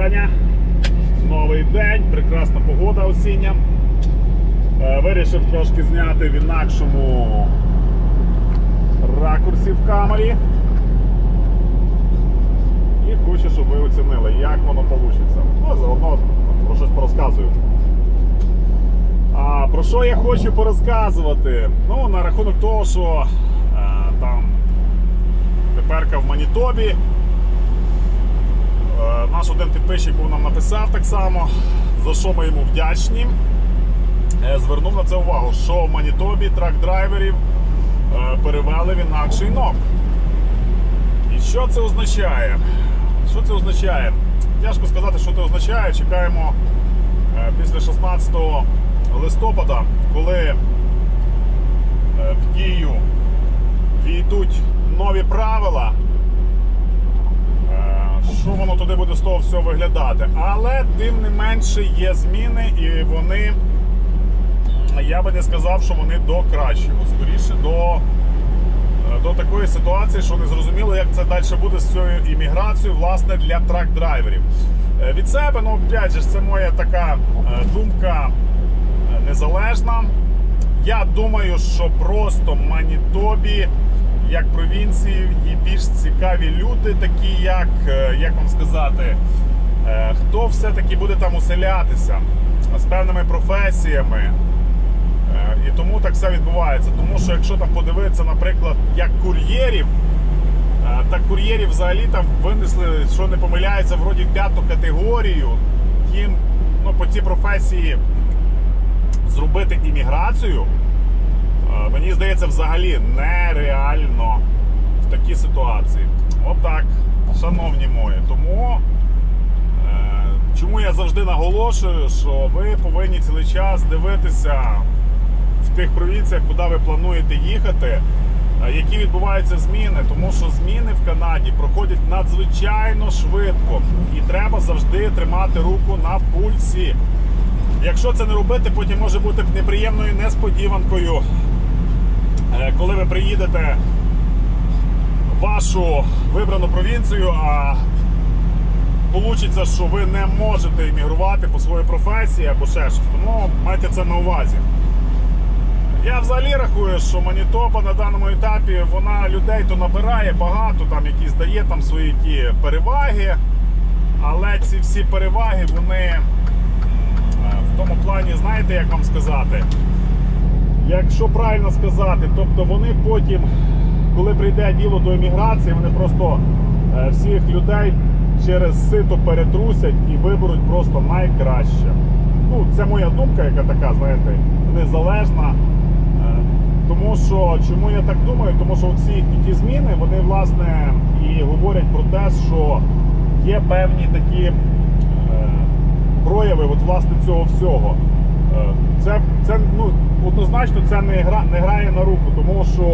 вітання. Новий день, прекрасна погода осіння. Е, Вирішив трошки зняти в інакшому ракурсі в камері. І хочу, щоб ви оцінили, як воно вийде. Ну, заодно про щось порозказую. А про що я хочу порозказувати? Ну, на рахунок того, що е, там теперка в Манітобі. Е, Наш один підписчик був нам написав так само, за що ми йому вдячні. Е, Звернув на це увагу, що в Манітобі трак-драйверів е, перевели в інакший НОК. І що це означає? Що це означає? Тяжко сказати, що це означає. Чекаємо після 16 листопада, коли в дію війдуть нові правила. Що воно туди буде з того всього виглядати? Але тим не менше є зміни, і вони, я би не сказав, що вони до кращого. Скоріше до, е, до такої ситуації, що не зрозуміло, як це далі буде з цією імміграцією, власне, для трак-драйверів. Е, Від себе, ну, опять же, це моя така е, думка незалежна. Я думаю, що просто Манітобі, як провінції, є більш цікаві люди, такі як, е, як вам сказати, е, хто все-таки буде там уселятися з певними професіями. Е, І тому так все відбувається. Тому що якщо там подивитися, наприклад, як кур'єрів, так кур'єрів взагалі там винесли, що не помиляється, вроді в п'яту категорію. Їм ну, по цій професії зробити імміграцію, мені здається, взагалі нереально ситуації. Отак, шановні мої. Тому е, чому я завжди наголошую, що ви повинні цілий час дивитися в тих провінціях, куди ви плануєте їхати, е, які відбуваються зміни, тому що зміни в Канаді проходять надзвичайно швидко, і треба завжди тримати руку на пульсі. Якщо це не робити, потім може бути неприємною несподіванкою, е, коли ви приїдете вашу вибрану провінцію, а вийде, що ви не можете іммігрувати по своїй професії або ще щось. Тому майте це на увазі. Я взагалі рахую, що Манітоба на даному етапі вона людей то набирає багато, там якісь дає там свої ті переваги. Але ці всі переваги, вони в тому плані, знаєте, як вам сказати, якщо правильно сказати, тобто вони потім, коли прийде діло до еміграції, вони просто е, всіх людей через сито перетрусять і виберуть просто найкраще. Ну, це моя думка, яка така, знаєте, незалежна. Е, Тому що чому я так думаю? Тому що ці їхні зміни, вони власне і говорять про те, що є певні такі е, прояви от, власне цього всього. Е, Це, це ну, однозначно це не, гра, не грає на руку, тому що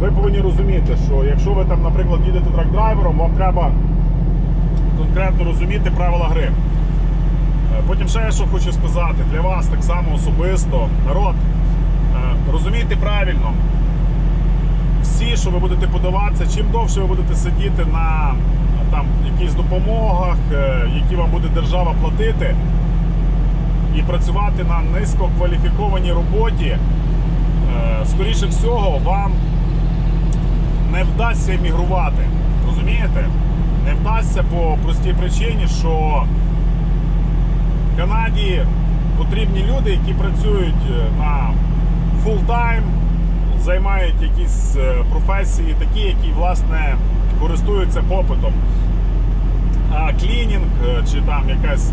ви повинні розуміти, що якщо ви там, наприклад, їдете трак-драйвером, вам треба конкретно розуміти правила гри. Е, Потім ще я що хочу сказати для вас так само особисто, народ, е, розумійте правильно, всі, що ви будете подаватися, чим довше ви будете сидіти на там, якихось допомогах, е, які вам буде держава платити, і працювати на низькокваліфікованій роботі, скоріше всього, вам не вдасться емігрувати. Розумієте? Не вдасться по простій причині, що в Канаді потрібні люди, які працюють е, на фултайм, займають якісь е, професії, такі, які власне користуються попитом. А клінінг е, чи там якась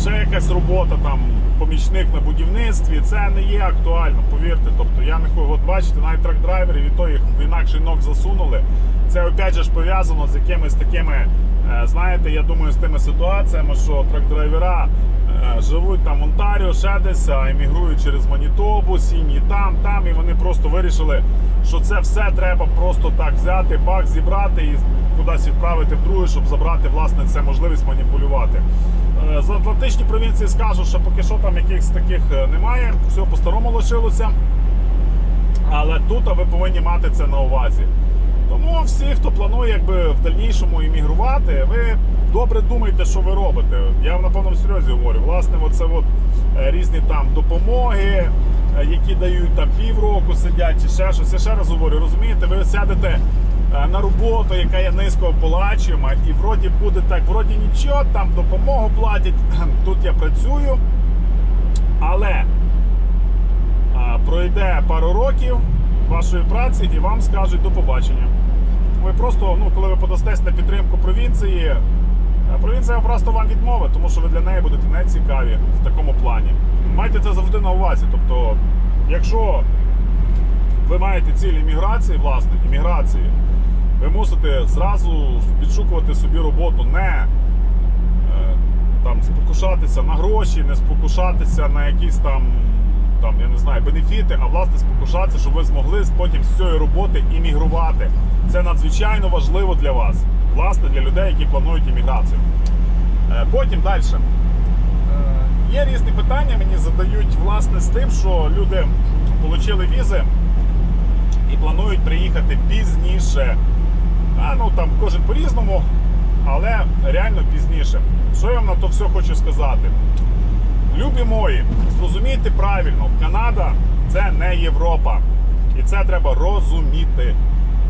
ще якась робота, там помічник на будівництві, це не є актуально, повірте. Тобто я не хочу, от бачите, навіть трак-драйверів і то їх в інакший ног засунули. Це опять же ж пов'язано з якимись такими, е, знаєте, я думаю, з тими ситуаціями, що трак-драйвера е, живуть там в Онтаріо, ще десь, а емігрують через Манітобу, сім'ї там, там, і вони просто вирішили, що це все треба просто так взяти, бак зібрати і кудись відправити в друге, щоб забрати власне це можливість маніпулювати. Е, З Атлантичні провінції скажу, що поки що там якихось таких е, немає, все по-старому лишилося. Але тут ви повинні мати це на увазі. Тому всі, хто планує якби, в дальнішому іммігрувати, ви добре думайте, що ви робите. Я на повному серйозі говорю. Власне, оце от е, різні там допомоги, які дають там півроку сидять чи ще щось. Я ще раз говорю, розумієте, ви сядете на роботу, яка є низькооплачуєма, і вроді буде так, вроді нічого, там допомогу платять. Тут я працюю, але а, пройде пару років вашої праці і вам скажуть до побачення. Ви просто, ну, коли ви подастесь на підтримку провінції, провінція просто вам відмовить, тому що ви для неї будете не цікаві в такому плані. Майте це завжди на увазі. Тобто, якщо ви маєте ціль імміграції, власне, імміграції, ви мусите зразу підшукувати собі роботу, не е, там спокушатися на гроші, не спокушатися на якісь там, там я не знаю, бенефіти, а власне спокушатися, щоб ви змогли потім з цієї роботи іммігрувати. Це надзвичайно важливо для вас, власне, для людей, які планують імміграцію. Е, Потім далі. Є різні питання, мені задають власне з тим, що люди отримали візи і планують приїхати пізніше. А ну там кожен по-різному, але реально пізніше. Що я вам на то все хочу сказати? Любі мої, зрозумійте правильно, Канада це не Європа. І це треба розуміти.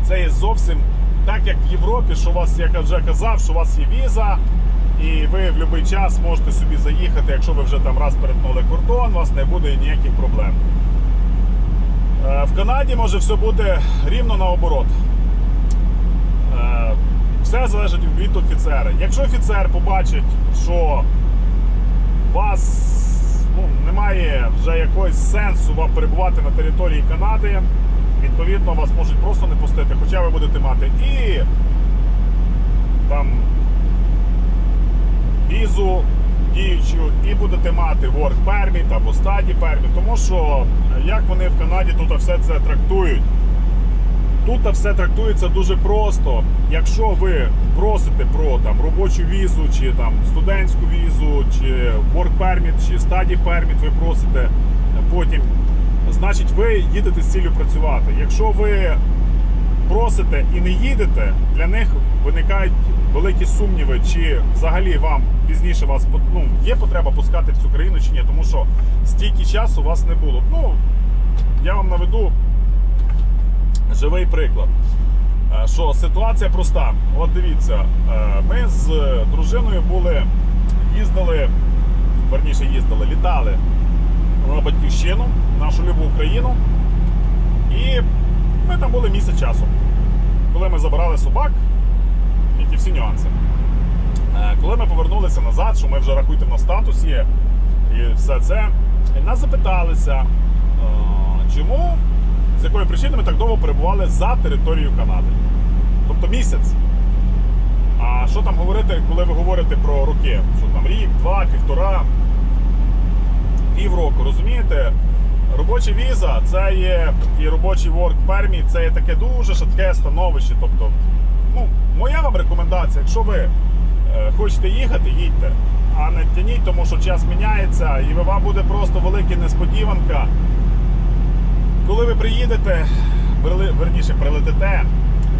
Це є зовсім так, як в Європі, що у вас, як я вже казав, що у вас є віза, і ви в будь-який час можете собі заїхати, якщо ви вже там раз перетнули кордон, у вас не буде ніяких проблем. Е, В Канаді може все бути рівно наоборот. Все залежить від офіцера. Якщо офіцер побачить, що у вас ну, немає вже якогось сенсу вам перебувати на території Канади, відповідно вас можуть просто не пустити, хоча ви будете мати і там візу діючу, і будете мати work permit або study permit, тому що як вони в Канаді тут все це трактують. Тут все трактується дуже просто. Якщо ви просите про там робочу візу, чи там студентську візу, чи work permit, чи study permit, ви просите е, потім, значить ви їдете з цілею працювати. Якщо ви просите і не їдете, для них виникають великі сумніви, чи взагалі вам пізніше вас ну, є потреба пускати в цю країну чи ні, тому що стільки часу у вас не було. Ну, я вам наведу живий приклад. Е, Що ситуація проста. От дивіться, е, ми з дружиною були, їздили, верніше їздили, літали на батьківщину, нашу любу Україну. І ми там були місяць часу. Коли ми забирали собак, і ті всі нюанси. Е, Коли ми повернулися назад, що ми вже рахуйте на статус є, і все це, і нас запиталися, чому, з якої причини ми так довго перебували за територією Канади. Тобто місяць. А що там говорити, коли ви говорите про роки? Що там рік, два, півтора, півроку, розумієте? Робоча віза це є і робочий work permit, це є таке дуже шатке становище. Тобто, ну, моя вам рекомендація, якщо ви е, хочете їхати, їдьте. А не тяніть, тому що час міняється, і вам буде просто велика несподіванка. Коли ви приїдете, верніше прилетите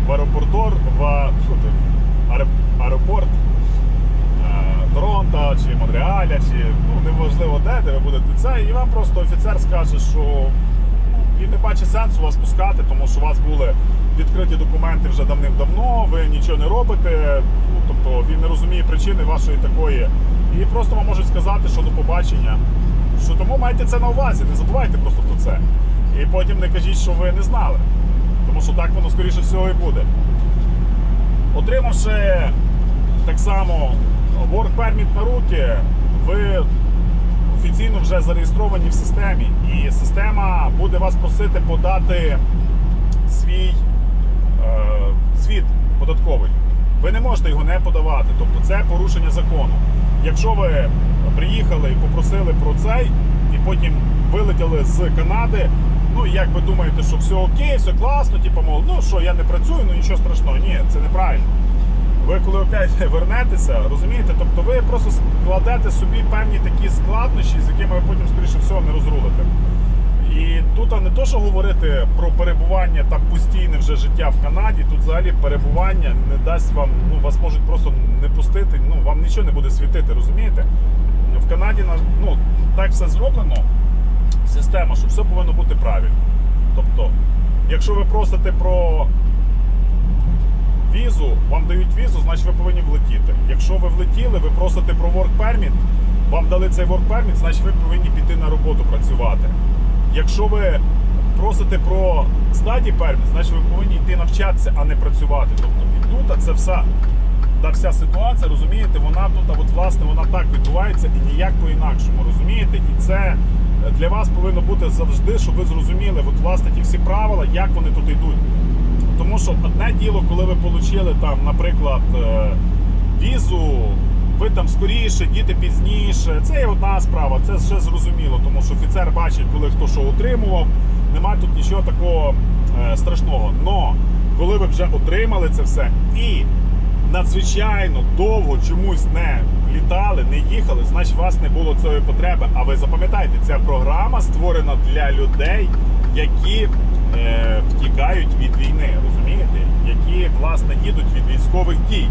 в аеропортор, в аеропорт е, Торонто чи Монреаля, чи ну неважливо де, де ви будете це, і вам просто офіцер скаже, що він не бачить сенсу вас пускати, тому що у вас були відкриті документи вже давним-давно, ви нічого не робите. Ну, тобто він не розуміє причини вашої такої. І просто вам можуть сказати, що до побачення. Що тому майте це на увазі, не забувайте просто про це. І потім не кажіть, що ви не знали. Тому що так воно скоріше всього і буде. Отримавши так само work permit на руки, ви офіційно вже зареєстровані в системі, і система буде вас просити подати свій е, звіт податковий. Ви не можете його не подавати, тобто це порушення закону. Якщо ви приїхали і попросили про цей, і потім вилетіли з Канади, ну як ви думаєте, що все окей, все класно, типу, мов, ну що я не працюю, ну нічого страшного. Ні, це неправильно. Ви коли опять вернетеся, розумієте, тобто ви просто складете собі певні такі складнощі, з якими ви потім, скоріше всього, не розрулите. І тут а не то, що говорити про перебування там постійне вже життя в Канаді, тут взагалі перебування не дасть вам, ну вас можуть просто не пустити, ну вам нічого не буде світити, розумієте? В Канаді ну, так все зроблено, система, що все повинно бути правильно. Тобто, якщо ви просите про візу, вам дають візу, значить ви повинні влетіти. Якщо ви влетіли, ви просите про work permit, вам дали цей work permit, значить ви повинні піти на роботу працювати. Якщо ви просите про study permit, значить ви повинні йти навчатися, а не працювати. Тобто і тут це вся, та вся ситуація, розумієте, вона тут, а от власне вона так відбувається і ніяк по-інакшому, розумієте? І це для вас повинно бути завжди, щоб ви зрозуміли, от власне ті всі правила, як вони тут йдуть. Тому що одне діло, коли ви отримали там, наприклад, е, візу, ви там скоріше, діти пізніше. Це є одна справа, це все зрозуміло, тому що офіцер бачить, коли хто що отримував. Немає тут нічого такого е, страшного. Но коли ви вже отримали це все і надзвичайно довго чомусь не літали, не їхали, значить вас не було цієї потреби. А ви запам'ятайте, ця програма створена для людей, які е, втікають від війни, розумієте? Які власне їдуть від військових дій.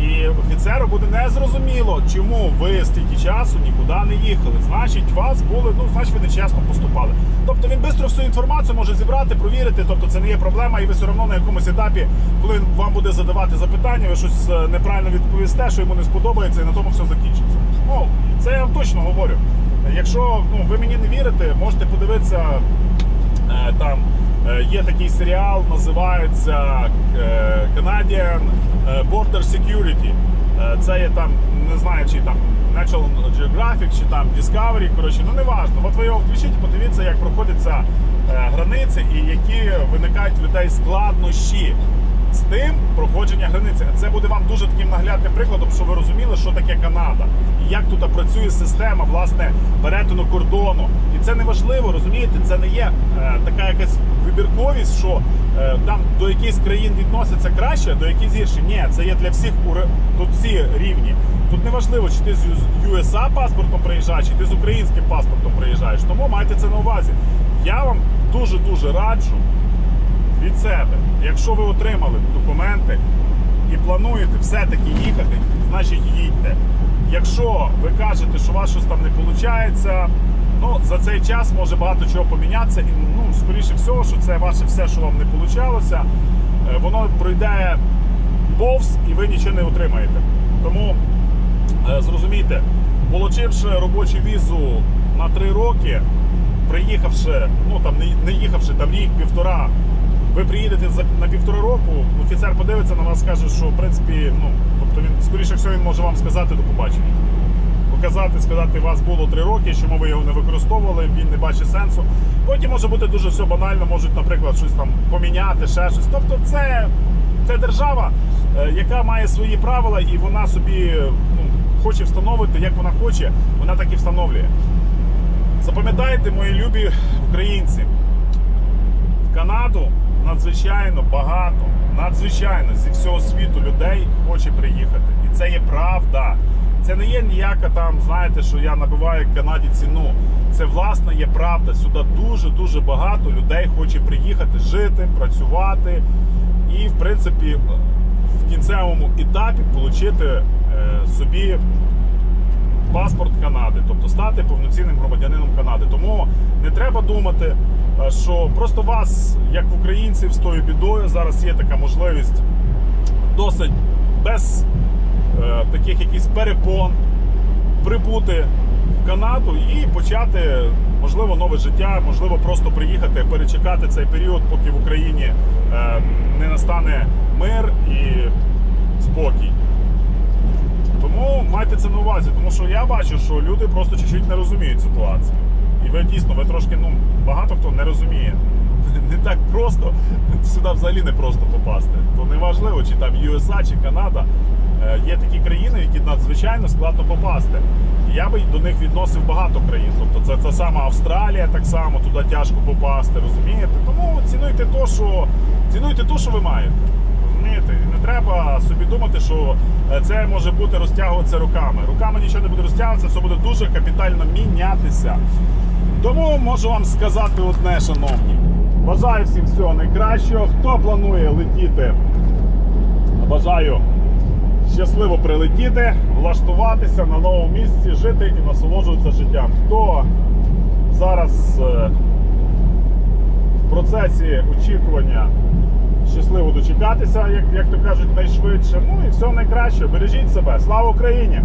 І офіцеру буде незрозуміло, чому ви стільки часу нікуди не їхали. Значить, вас були, ну значить, ви нечесно поступали. Тобто він швидко всю інформацію може зібрати, провірити. Тобто це не є проблема, і ви все одно на якомусь етапі, коли вам буде задавати запитання, ви щось е, неправильно відповісте, що йому не сподобається, і на тому все закінчиться. Ну це я вам точно говорю. Якщо ну, ви мені не вірите, можете подивитися. Е, Там е, є такий серіал, називається Canadian Border Security. Е, Це є там, не знаю, чи там National Geographic, чи там Discovery, коротше, ну не важно. От ви його включіть, подивіться, як проходяться е, границі і які виникають людей складнощі з тим проходження границі. Це буде вам дуже таким наглядним прикладом, щоб ви розуміли, що таке Канада і як тут працює система власне перетину кордону. І це не важливо, розумієте? Це не є е, така якась вибірковість, що е, там до якихось країн відносяться краще, до якихось гірше. Ні, це є для всіх тут всі рівні. Тут не важливо, чи ти з USA паспортом приїжджаєш, чи ти з українським паспортом приїжджаєш. Тому майте це на увазі. Я вам дуже дуже раджу від себе. Якщо ви отримали документи і плануєте все-таки їхати, значить їдьте. Якщо ви кажете, що у вас щось там не виходить, ну за цей час може багато чого помінятися, і ну, скоріше всього, що це ваше все, що вам не вийшло, воно пройде повз і ви нічого не отримаєте. Тому е, зрозумійте, получивши робочу візу на три роки, приїхавши, ну там не, їхавши там рік, півтора, ви приїдете за на півтора року, офіцер подивиться на вас, скаже, що в принципі, ну тобто він скоріше всього він може вам сказати до побачення. Показати, сказати, у вас було три роки, чому ви його не використовували, він не бачить сенсу. Потім може бути дуже все банально, можуть, наприклад, щось там поміняти, ще щось. Тобто, це, це держава, е, яка має свої правила, і вона собі ну, хоче встановити, як вона хоче, вона так і встановлює. Запам'ятайте, мої любі українці, в Канаду надзвичайно багато, надзвичайно зі всього світу людей хоче приїхати. І це є правда. Це не є ніяка там, знаєте, що я набиваю в Канаді ціну. Це власне є правда. Сюди дуже дуже багато людей хоче приїхати, жити, працювати і, в принципі, в кінцевому етапі отримати е, собі паспорт Канади, тобто стати повноцінним громадянином Канади. Тому не треба думати, що просто вас, як в українців, з тою бідою зараз є така можливість досить без е, таких якихось перепон прибути в Канаду і почати, можливо, нове життя, можливо, просто приїхати, перечекати цей період, поки в Україні е, не настане мир і спокій. Тому майте це на увазі, тому що я бачу, що люди просто чуть-чуть не розуміють ситуацію. І ви дійсно, ви трошки, ну, багато хто не розуміє. Не так просто, сюди взагалі не просто попасти. То не важливо, чи там USA, чи Канада. Е, Є такі країни, які надзвичайно складно попасти. Я би до них відносив багато країн. Тобто це та сама Австралія, так само туди тяжко попасти, розумієте? Тому цінуйте то, що цінуйте то, що ви маєте. Розумієте? Не треба собі думати, що це може бути розтягуватися руками. Руками нічого не буде розтягуватися, все буде дуже капітально мінятися. Тому можу вам сказати одне, шановні. Бажаю всім всього найкращого. Хто планує летіти, бажаю щасливо прилетіти, влаштуватися на новому місці, жити і насолоджуватися життям. Хто зараз е, в процесі очікування щасливо дочекатися, як, як то кажуть, найшвидше. Ну і все найкраще. Бережіть себе. Слава Україні!